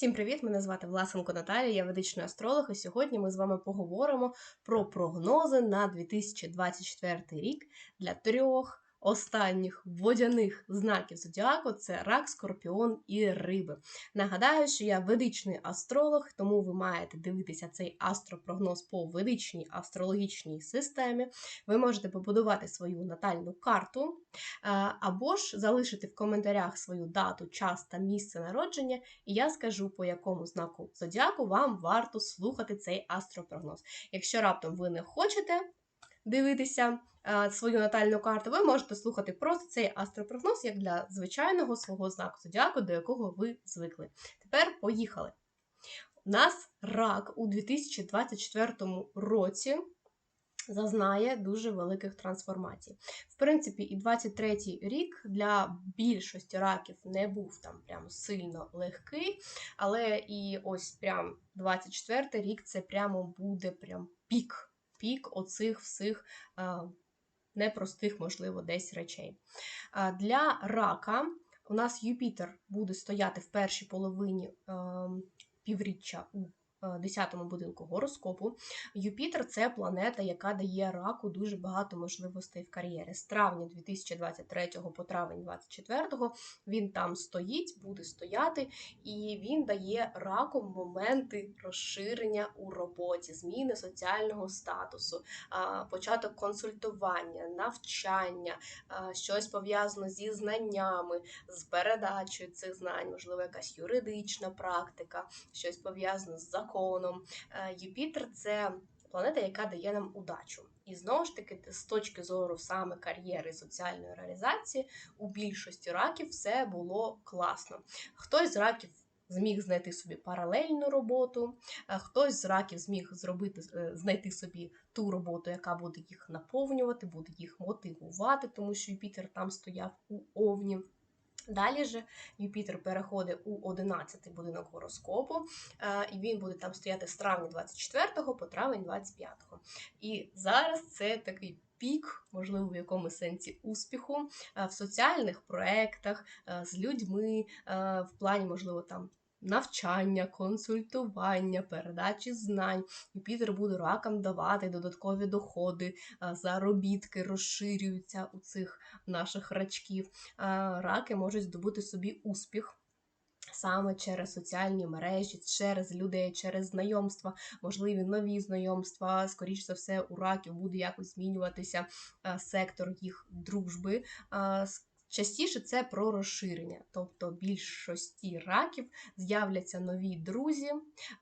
Всім привіт! Мене звати Власенко Наталія, я ведичний астролог, і сьогодні ми з вами поговоримо про прогнози на 2024 рік для трьох останніх водяних знаків зодіаку це рак, скорпіон і риби. Нагадаю, що я ведичний астролог, тому ви маєте дивитися цей астропрогноз по ведичній астрологічній системі. Ви можете побудувати свою натальну карту, або ж залишити в коментарях свою дату, час та місце народження, і я скажу, по якому знаку зодіаку вам варто слухати цей астропрогноз. Якщо раптом ви не хочете дивитися свою натальну карту, ви можете слухати просто цей астропрогноз як для звичайного свого знаку зодіаку, до якого ви звикли. Тепер поїхали. У нас рак у 2024 році. Зазнає дуже великих трансформацій. В принципі, і 23-й рік для більшості раків не був там прямо сильно легкий, але і ось прям 24-й рік це прямо буде прям пік, пік оцих всіх непростих, можливо, десь речей. Для рака у нас Юпітер буде стояти в першій половині ем, півріччя у 10-му будинку гороскопу. Юпітер це планета, яка дає раку дуже багато можливостей в кар'єрі. З травня 2023 по травень 2024 він там стоїть, буде стояти, і він дає раку моменти розширення у роботі, зміни соціального статусу, початок консультування, навчання, щось пов'язано зі знаннями, з передачею цих знань, можливо, якась юридична практика, щось пов'язане з законом законом. Е, Юпітер це планета, яка дає нам удачу. І знову ж таки, з точки зору саме кар'єри соціальної реалізації, у більшості раків все було класно. Хтось з раків зміг знайти собі паралельну роботу, хтось з раків зміг зробити, е, знайти собі ту роботу, яка буде їх наповнювати, буде їх мотивувати, тому що Юпітер там стояв у Овні. Далі ж Юпітер переходить у 11-й будинок гороскопу, е, і він буде там стояти з травня 24 по травень 25. І зараз це такий пік, можливо, в якому сенсі успіху е, в соціальних проєктах е, з людьми, в плані, можливо, там навчання, консультування, передачі знань. Юпітер буде ракам давати додаткові доходи, заробітки розширюються у цих наших рачків. Раки можуть здобути собі успіх. Саме через соціальні мережі, через людей, через знайомства, можливі нові знайомства. Скоріше за все, у раків буде якось змінюватися сектор їх дружби. Частіше це про розширення, тобто більшості раків з'являться нові друзі,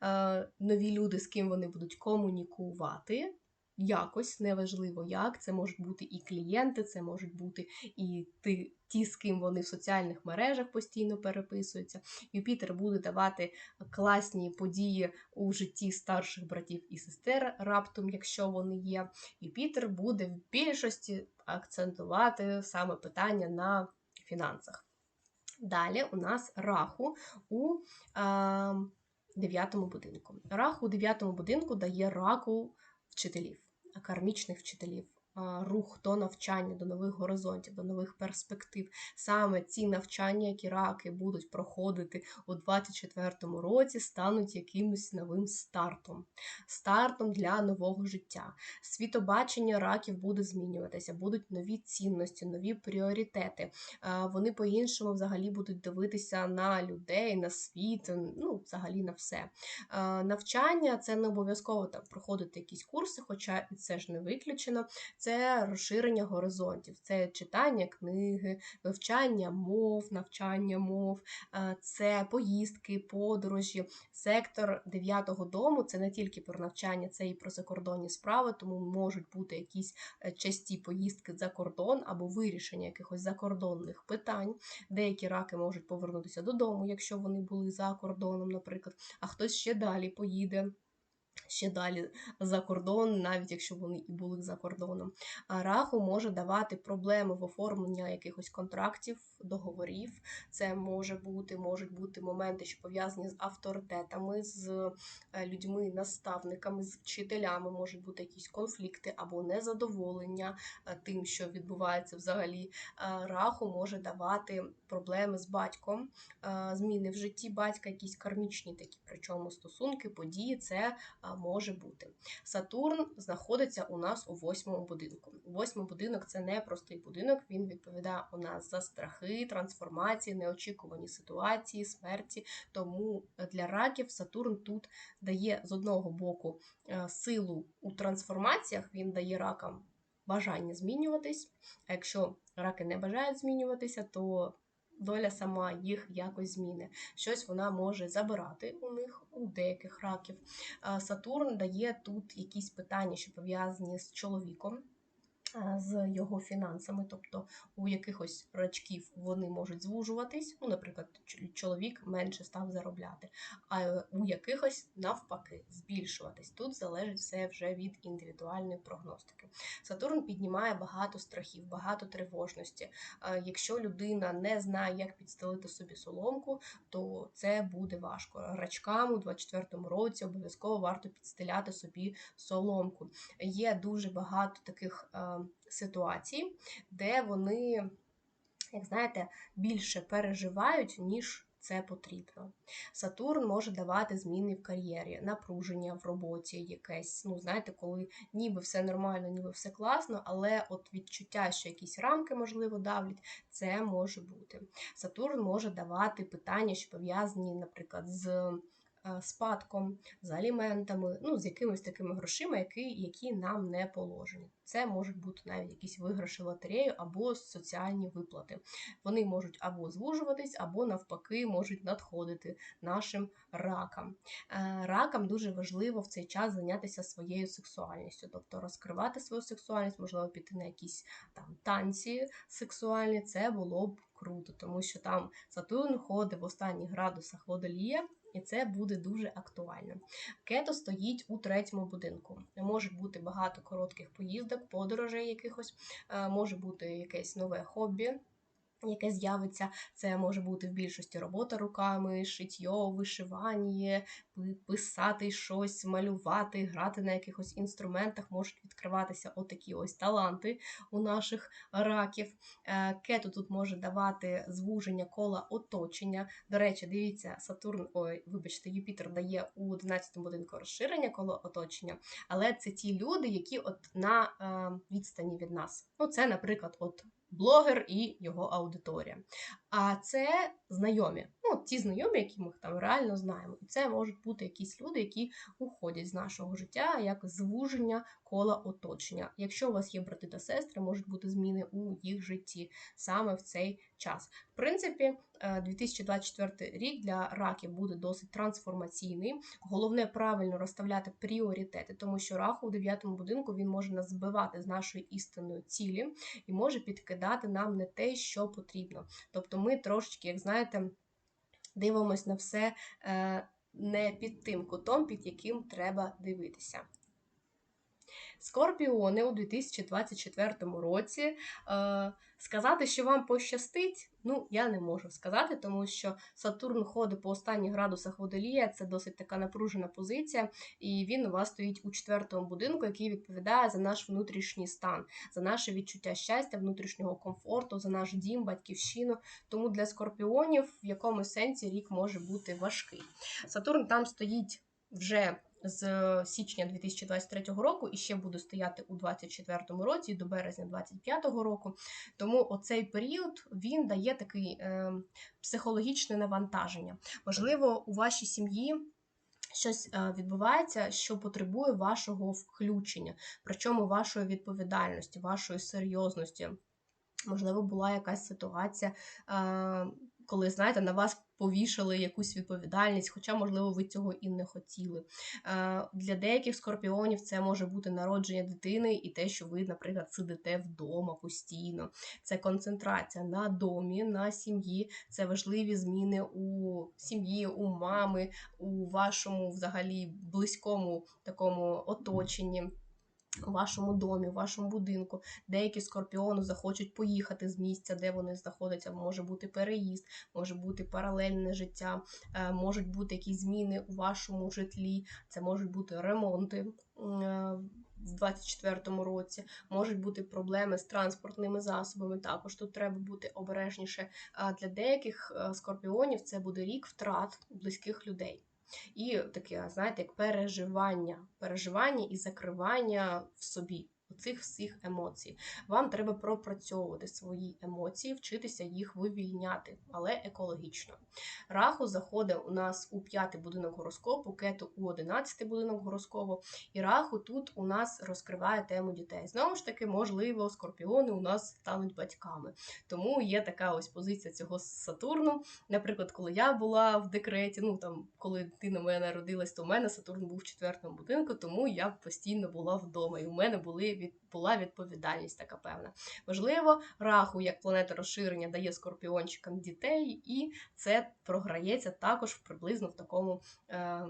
е, нові люди, з ким вони будуть комунікувати. Якось неважливо як. Це можуть бути і клієнти, це можуть бути і ти, ті, з ким вони в соціальних мережах постійно переписуються. Юпітер буде давати класні події у житті старших братів і сестер, раптом, якщо вони є. Юпітер буде в більшості акцентувати саме питання на фінансах. Далі у нас раху у е, дев'ятому будинку. Раху у дев'ятому будинку дає раку вчителів, кармічних вчителів рух до навчання, до нових горизонтів, до нових перспектив. Саме ці навчання, які раки будуть проходити у 2024 році, стануть якимось новим стартом, стартом для нового життя. Світобачення раків буде змінюватися, будуть нові цінності, нові пріоритети. Вони по-іншому взагалі будуть дивитися на людей, на світ, ну, взагалі на все. Навчання це не обов'язково там проходити якісь курси, хоча і це ж не виключено. Це це розширення горизонтів, це читання книги, вивчання мов, навчання мов, е, це поїздки, подорожі. Сектор дев'ятого дому це не тільки про навчання, це і про закордонні справи, тому можуть бути якісь е, часті поїздки за кордон або вирішення якихось закордонних питань. Деякі раки можуть повернутися додому, якщо вони були за кордоном, наприклад, а хтось ще далі поїде. Ще далі за кордон, навіть якщо вони і були за кордоном. Раху може давати проблеми в оформленні якихось контрактів, договорів. Це може бути, можуть бути моменти, що пов'язані з авторитетами, з е, людьми, наставниками, з вчителями, можуть бути якісь конфлікти або незадоволення е, тим, що відбувається взагалі. Раху може давати проблеми з батьком, зміни в житті батька, якісь кармічні такі, причому стосунки, події. це може бути. Сатурн знаходиться у нас у восьмому будинку. Восьмий будинок це не простий будинок, він відповідає у нас за страхи, трансформації, неочікувані ситуації, смерті. Тому для раків Сатурн тут дає з одного боку е, силу у трансформаціях, він дає ракам бажання змінюватись. А якщо раки не бажають змінюватися, то доля сама їх якось зміни. Щось вона може забирати у них, у деяких раків. Сатурн дає тут якісь питання, що пов'язані з чоловіком з його фінансами, тобто у якихось рачків вони можуть звужуватись. Ну, наприклад, чоловік менше став заробляти, а у якихось навпаки збільшуватись. Тут залежить все вже від індивідуальної прогностики. Сатурн піднімає багато страхів, багато тривожності. Якщо людина не знає, як підстелити собі соломку, то це буде важко. Рачкам у 24-му році обов'язково варто підстеляти собі соломку. Є дуже багато таких ситуацій, де вони, як знаєте, більше переживають, ніж це потрібно. Сатурн може давати зміни в кар'єрі, напруження в роботі, якесь, ну, знаєте, коли ніби все нормально, ніби все класно, але от відчуття, що якісь рамки, можливо, давлять, це може бути. Сатурн може давати питання, що пов'язані, наприклад, з. Е, спадком, з аліментами, ну, з якимись такими грошима, які які нам не положені. Це можуть бути навіть якісь виграші лотерею або соціальні виплати. Вони можуть або звужуватись, або навпаки можуть надходити нашим ракам. Е, ракам дуже важливо в цей час зайнятися своєю сексуальністю, тобто розкривати свою сексуальність, можливо, піти на якісь там танці сексуальні. Це було б круто, тому що там Сатурн ходить в останніх градусах водолія, і це буде дуже актуально. Кето стоїть у третьому будинку. Може бути багато коротких поїздок, подорожей якихось, е, може бути якесь нове хобі яке з'явиться, це може бути в більшості робота руками, шиття, вишивання, писати щось, малювати, грати на якихось інструментах, можуть відкриватися отакі ось таланти у наших раків. Е, кету тут може давати звуження кола оточення. До речі, дивіться, Сатурн, ой, вибачте, Юпітер дає у 11-му будинку розширення коло оточення, але це ті люди, які от на е, відстані від нас. Ну, це, наприклад, от блогер і його аудиторія. А це знайомі. Ну, ті знайомі, які ми там реально знаємо. І це можуть бути якісь люди, які уходять з нашого життя як звуження кола оточення. Якщо у вас є брати та сестри, можуть бути зміни у їх житті саме в цей час. В принципі, 2024 е, рік для раків буде досить трансформаційний. Головне правильно розставляти пріоритети, тому що раху у дев'ятому будинку він може нас збивати з нашої істинної цілі і може підкидати нам не те, що потрібно. Тобто, ми трошечки, як знаєте, дивимось на все е, не під тим кутом, під яким треба дивитися. Скорпіони у 2024 році. Е, сказати, що вам пощастить, ну, я не можу сказати, тому що Сатурн ходить по останніх градусах водолія, це досить така напружена позиція, і він у вас стоїть у четвертому будинку, який відповідає за наш внутрішній стан, за наше відчуття щастя, внутрішнього комфорту, за наш дім, батьківщину. Тому для скорпіонів в якому сенсі рік може бути важкий. Сатурн там стоїть вже з січня 2023 року і ще буде стояти у 2024 році до березня 2025 року. Тому оцей період він дає такий е, психологічне навантаження. Можливо, у вашій сім'ї. Щось е, відбувається, що потребує вашого включення, причому вашої відповідальності, вашої серйозності. Можливо, була якась ситуація, е, коли, знаєте, на вас повішали якусь відповідальність, хоча, можливо, ви цього і не хотіли. Е, для деяких скорпіонів це може бути народження дитини і те, що ви, наприклад, сидите вдома постійно. Це концентрація на домі, на сім'ї, це важливі зміни у сім'ї, у мами, у вашому взагалі близькому такому оточенні у вашому домі, у вашому будинку. Деякі скорпіони захочуть поїхати з місця, де вони знаходяться. Може бути переїзд, може бути паралельне життя, е, можуть бути якісь зміни у вашому житлі, це можуть бути ремонти. Е, в 24-му році можуть бути проблеми з транспортними засобами. Також тут треба бути обережніше. А для деяких е, скорпіонів це буде рік втрат близьких людей. І таке, знаєте, як переживання, переживання і закривання в собі оцих всіх емоцій. Вам треба пропрацьовувати свої емоції, вчитися їх вивільняти, але екологічно. Раху заходить у нас у п'ятий будинок гороскопу, кету у одинадцятий будинок гороскопу, і раху тут у нас розкриває тему дітей. Знову ж таки, можливо, скорпіони у нас стануть батьками. Тому є така ось позиція цього Сатурну. Наприклад, коли я була в декреті, ну там, коли дитина моя народилась, то у мене Сатурн був в четвертому будинку, тому я постійно була вдома. І у мене були від була відповідальність така певна. Можливо, раху як планета розширення дає скорпіончикам дітей, і це програється також приблизно в такому. Е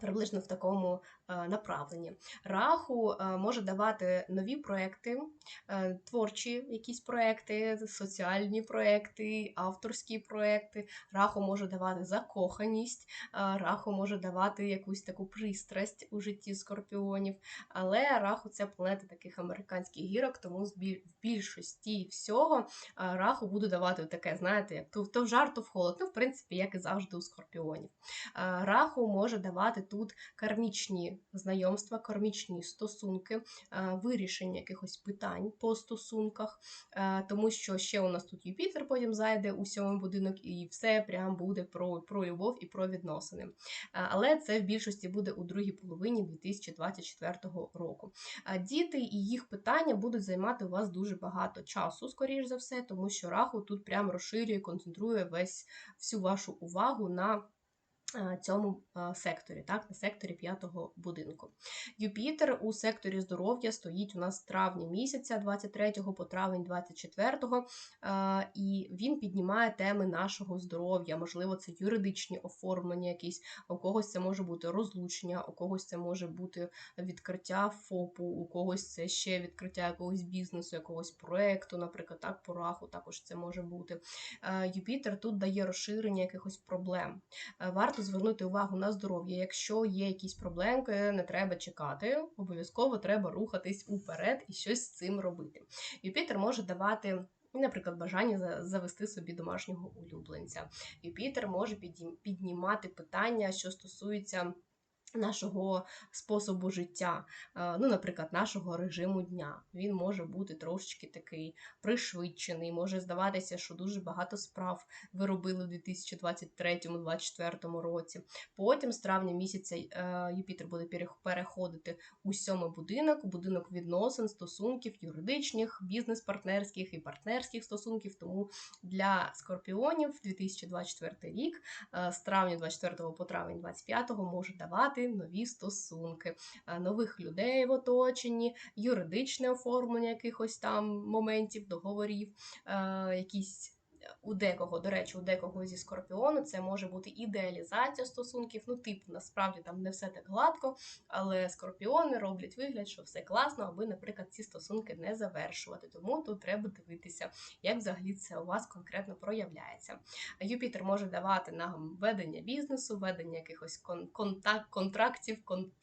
Приблизно в такому е, направленні. Раху е, може давати нові проекти, е, творчі якісь проекти, соціальні проекти, авторські проекти. Раху може давати закоханість, раху може давати якусь таку пристрасть у житті скорпіонів. Але раху це планета таких американських гірок, тому в більшості всього раху буде давати таке, знаєте, як то, то в жар, то в холод. Ну, в принципі, як і завжди у скорпіонів. Раху може давати тут кармічні знайомства, кармічні стосунки, е, вирішення якихось питань по стосунках, е, тому що ще у нас тут Юпітер потім зайде у сьомий будинок, і все прям буде про, про любов і про відносини. Е, але це в більшості буде у другій половині 2024 року. Діти і їх питання будуть займати у вас дуже багато часу, скоріш за все, тому що раху тут прям розширює, концентрує весь всю вашу увагу на цьому е, секторі, так, на секторі п'ятого будинку. Юпітер у секторі здоров'я стоїть у нас з травня місяця, 23 по травень 24, е, і він піднімає теми нашого здоров'я. Можливо, це юридичні оформлення, якісь, у когось це може бути розлучення, у когось це може бути відкриття ФОПу, у когось це ще відкриття якогось бізнесу, якогось проекту, наприклад, так, по раху також це може бути. Юпітер тут дає розширення якихось проблем. Варто звернути увагу на здоров'я. Якщо є якісь проблемки, не треба чекати, обов'язково треба рухатись уперед і щось з цим робити. Юпітер може давати. Наприклад, бажання завести собі домашнього улюбленця. Юпітер може піднімати питання, що стосуються нашого способу життя, е, ну, наприклад, нашого режиму дня. Він може бути трошечки такий пришвидшений, може здаватися, що дуже багато справ ви робили в 2023-2024 році. Потім, з травня місяця, е, Юпітер буде переходити у сьомий будинок, у будинок відносин, стосунків, юридичних, бізнес-партнерських і партнерських стосунків. Тому для скорпіонів 2024 рік е, з травня 24 по травень 25 може давати нові стосунки, е, нових людей в оточенні, юридичне оформлення якихось там моментів, договорів, е, якісь у декого, до речі, у декого зі скорпіону це може бути ідеалізація стосунків. Ну, типу, насправді там не все так гладко, але скорпіони роблять вигляд, що все класно, аби, наприклад, ці стосунки не завершувати. Тому тут треба дивитися, як взагалі це у вас конкретно проявляється. Юпітер може давати нам ведення бізнесу, ведення якихось контакт, контрактів,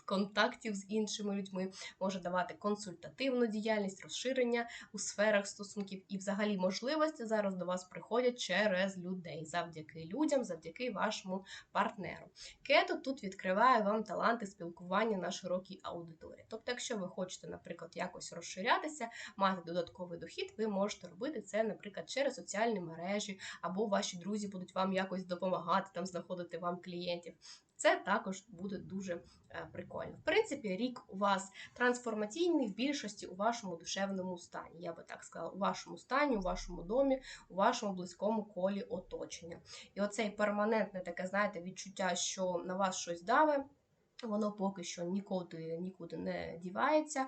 контактів з іншими людьми, може давати консультативну діяльність, розширення у сферах стосунків і, взагалі, можливості зараз до вас приходять приходять через людей, завдяки людям, завдяки вашому партнеру. Кето тут відкриває вам таланти спілкування на широкій аудиторії. Тобто, якщо ви хочете, наприклад, якось розширятися, мати додатковий дохід, ви можете робити це, наприклад, через соціальні мережі, або ваші друзі будуть вам якось допомагати, там знаходити вам клієнтів. Це також буде дуже е, прикольно. В принципі, рік у вас трансформаційний в більшості у вашому душевному стані. Я би так сказала, у вашому стані, у вашому домі, у вашому близькому колі оточення. І оцей перманентне таке, знаєте, відчуття, що на вас щось даве. Воно поки що нікуди нікуди не дівається,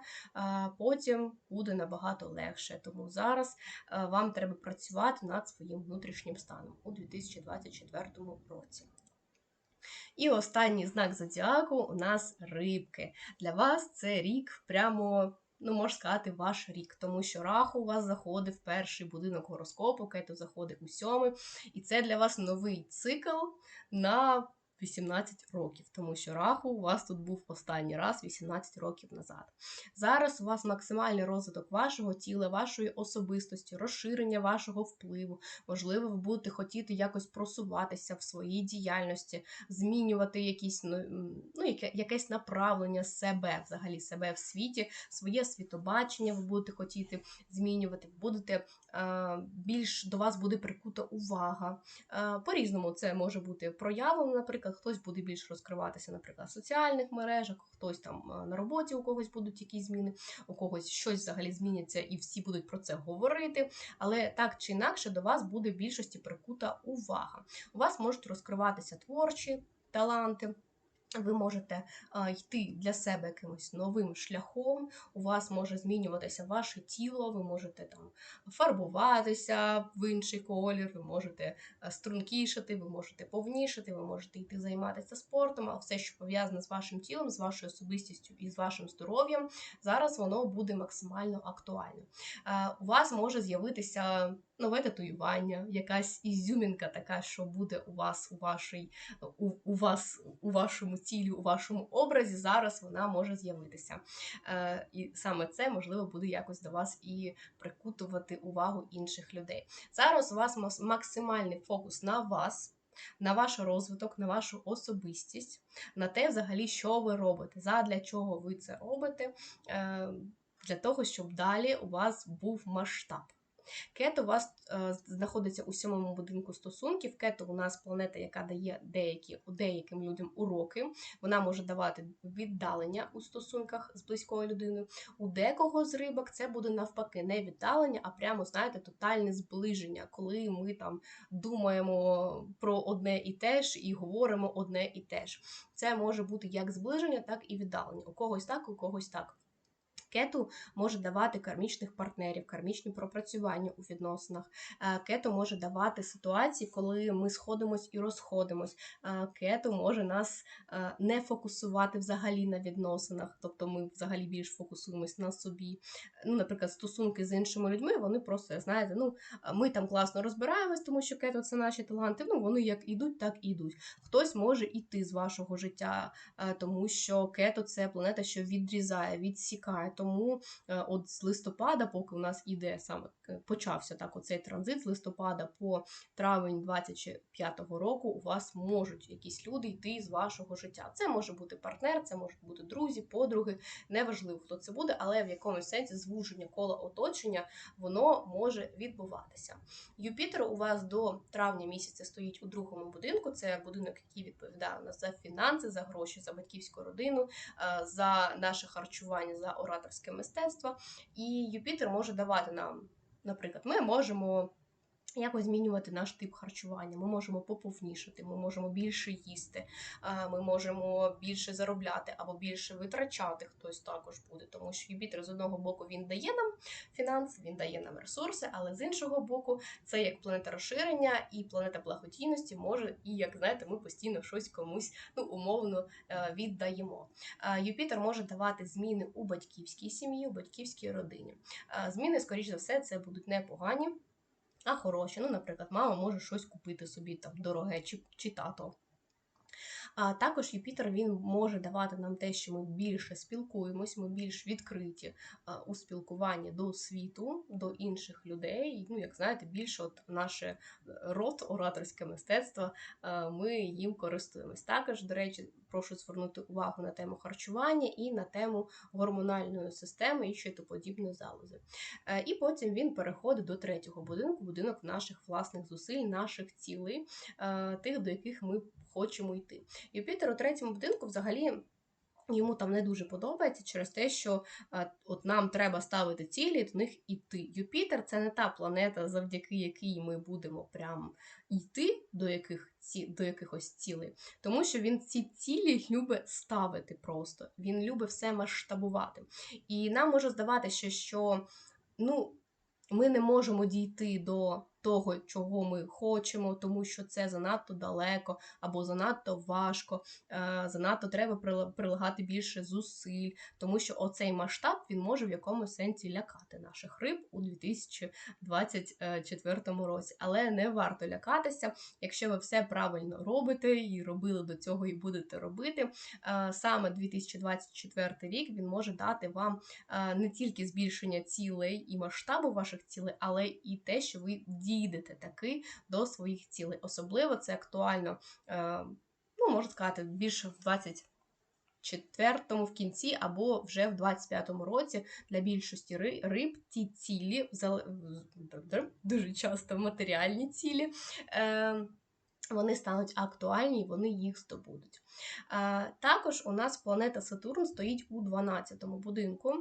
потім буде набагато легше. Тому зараз е, вам треба працювати над своїм внутрішнім станом у 2024 році. І останній знак зодіаку у нас рибки. Для вас це рік прямо. Ну, можна сказати, ваш рік, тому що раху у вас заходить в перший будинок гороскопу, кету заходить у сьомий. І це для вас новий цикл на 18 років, тому що раху у вас тут був останній раз 18 років назад. Зараз у вас максимальний розвиток вашого тіла, вашої особистості, розширення вашого впливу. Можливо, ви будете хотіти якось просуватися в своїй діяльності, змінювати якісь, ну, ну яке, якесь направлення себе, взагалі себе в світі, своє світобачення, ви будете хотіти змінювати, будете більш до вас буде прикута увага. По-різному це може бути проявлено, наприклад, хтось буде більш розкриватися, наприклад, в соціальних мережах, хтось там на роботі у когось будуть якісь зміни, у когось щось взагалі зміняться, і всі будуть про це говорити. Але так чи інакше до вас буде в більшості прикута увага. У вас можуть розкриватися творчі таланти. Ви можете йти для себе якимось новим шляхом, у вас може змінюватися ваше тіло, ви можете там фарбуватися в інший колір, ви можете стрункішати, ви можете повнішати, ви можете йти займатися спортом, а все, що пов'язане з вашим тілом, з вашою особистістю і з вашим здоров'ям, зараз воно буде максимально актуально. А, у вас може з'явитися нове татуювання, якась ізюмінка така, що буде у вас у вашій, у, у вас у вашому тілі, у вашому образі, зараз вона може з'явитися. Е, І саме це можливо буде якось до вас і прикутувати увагу інших людей. Зараз у вас максимальний фокус на вас. На ваш розвиток, на вашу особистість, на те, взагалі, що ви робите, задля чого ви це робите, е, для того, щоб далі у вас був масштаб. Кет у вас е, знаходиться у сьомому будинку стосунків. Кет у нас планета, яка дає деякі, деяким людям уроки. Вона може давати віддалення у стосунках з близькою людиною. У декого з рибок це буде навпаки не віддалення, а прямо, знаєте, тотальне зближення, коли ми там думаємо про одне і те ж і говоримо одне і те ж. Це може бути як зближення, так і віддалення. У когось так, у когось так кету може давати кармічних партнерів, кармічні пропрацювання у відносинах. Е, кету може давати ситуації, коли ми сходимось і розходимось. Е, кету може нас е, не фокусувати взагалі на відносинах, тобто ми взагалі більш фокусуємось на собі. Ну, Наприклад, стосунки з іншими людьми, вони просто, знаєте, ну, ми там класно розбираємось, тому що кету це наші таланти. Ну, вони як ідуть, так і йдуть. Хтось може іти з вашого життя, тому що кето це планета, що відрізає, відсікає тому е, от з листопада, поки у нас іде саме е, почався так оцей транзит з листопада по травень 25-го року, у вас можуть якісь люди йти з вашого життя. Це може бути партнер, це можуть бути друзі, подруги. Неважливо, хто це буде, але в якомусь сенсі звуження кола оточення воно може відбуватися. Юпітер у вас до травня місяця стоїть у другому будинку. Це будинок, який відповідає у нас за фінанси, за гроші, за батьківську родину, е, за наше харчування, за ораторське акторське мистецтво, і Юпітер може давати нам, наприклад, ми можемо якось змінювати наш тип харчування. Ми можемо поповнішати, ми можемо більше їсти, ми можемо більше заробляти або більше витрачати. Хтось також буде, тому що Юпітер з одного боку він дає нам фінанси, він дає нам ресурси, але з іншого боку, це як планета розширення і планета благодійності може, і як знаєте, ми постійно щось комусь ну умовно е, віддаємо. Юпітер може давати зміни у батьківській сім'ї, у батьківській родині. Зміни, скоріш за все, це будуть непогані а хороші. Ну, наприклад, мама може щось купити собі там дороге чи, чи тато. А також Юпітер він може давати нам те, що ми більше спілкуємось, ми більш відкриті у спілкуванні до світу, до інших людей. Ну, як знаєте, більше от наше е, рот, ораторське мистецтво, ми їм користуємось. Також, до речі, прошу звернути увагу на тему харчування і на тему гормональної системи і щитоподібної залози. Е, і потім він переходить до третього будинку, будинок наших власних зусиль, наших цілей, е, тих, до яких ми хочемо йти. Юпітер у третьому будинку взагалі. Йому там не дуже подобається через те, що а, от нам треба ставити цілі, до них іти. Юпітер це не та планета, завдяки якій ми будемо прям йти до яких ці, до якихось цілей, тому що він ці цілі любить ставити просто. Він любить все масштабувати. І нам може здаватися, що ну, ми не можемо дійти до того, чого ми хочемо, тому що це занадто далеко або занадто важко, е, занадто треба прилагати більше зусиль, тому що оцей масштаб він може в якомусь сенсі лякати наших риб у 2024 році. Але не варто лякатися, якщо ви все правильно робите і робили до цього, і будете робити. Е, саме 2024 рік він може дати вам е, не тільки збільшення цілей і масштабу ваших цілей, але і те, що ви дієте дійдете таки до своїх цілей. Особливо це актуально, е, ну, можна сказати, більше в 20 четвертому в кінці, або вже в 25-му році для більшості риб ті цілі, дуже часто матеріальні цілі. Е, вони стануть актуальні і вони їх здобудуть. Також у нас планета Сатурн стоїть у 12-му будинку.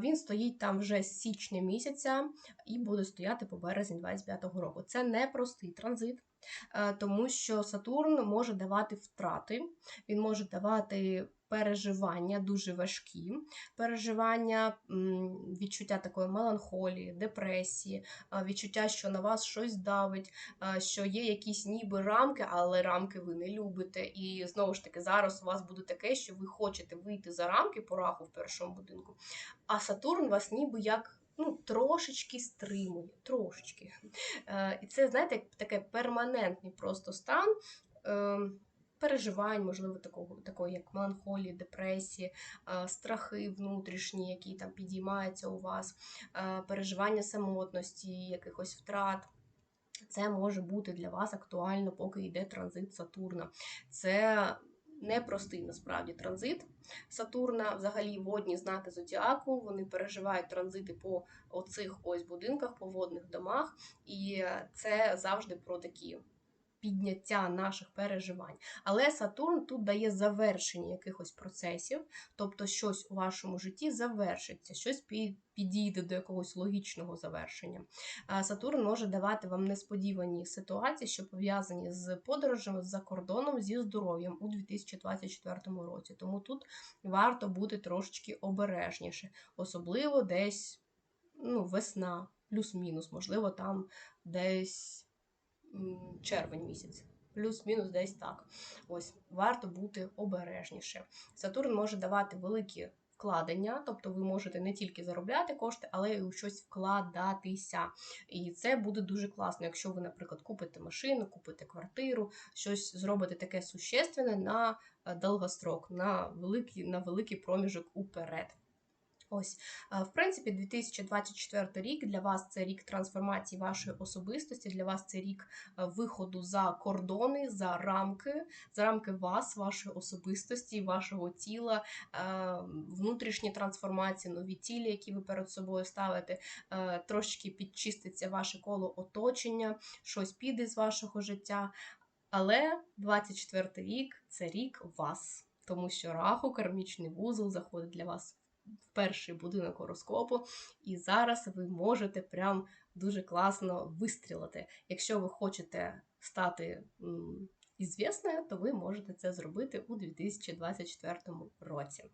Він стоїть там вже з січня місяця і буде стояти по березень 25-го року. Це непростий транзит, тому що Сатурн може давати втрати, він може давати переживання дуже важкі, переживання, відчуття такої меланхолії, депресії, відчуття, що на вас щось давить, що є якісь ніби рамки, але рамки ви не любите. І знову ж таки, зараз у вас буде таке, що ви хочете вийти за рамки по раху в першому будинку, а Сатурн вас ніби як. Ну, трошечки стримує, трошечки. Е, І це, знаєте, таке перманентний просто стан. Е, переживань, можливо, такого, такої, як меланхолії, депресії, страхи внутрішні, які там підіймаються у вас, переживання самотності, якихось втрат. Це може бути для вас актуально, поки йде транзит Сатурна. Це непростий насправді транзит Сатурна. Взагалі водні знаки зодіаку, вони переживають транзити по оцих ось будинках, по водних домах, і це завжди про такі підняття наших переживань. Але Сатурн тут дає завершення якихось процесів, тобто щось у вашому житті завершиться, щось підійде до якогось логічного завершення. Сатурн може давати вам несподівані ситуації, що пов'язані з подорожами за кордоном зі здоров'ям у 2024 році. Тому тут варто бути трошечки обережніше, особливо десь ну, весна, плюс-мінус, можливо, там десь червень місяць. Плюс-мінус десь так. Ось, варто бути обережніше. Сатурн може давати великі вкладення, тобто ви можете не тільки заробляти кошти, але й у щось вкладатися. І це буде дуже класно, якщо ви, наприклад, купите машину, купите квартиру, щось зробите таке существенне на е, довгострок, на великий, на великий проміжок уперед. Ось, в принципі, 2024 рік для вас це рік трансформації вашої особистості, для вас це рік виходу за кордони, за рамки, за рамки вас, вашої особистості, вашого тіла, внутрішні трансформації, нові цілі, які ви перед собою ставите, трошки підчиститься ваше коло оточення, щось піде з вашого життя. Але 24 рік це рік вас, тому що раху, кармічний вузол заходить для вас в перший будинок гороскопу, і зараз ви можете прям дуже класно вистрілити. Якщо ви хочете стати ізвісною, то ви можете це зробити у 2024 році.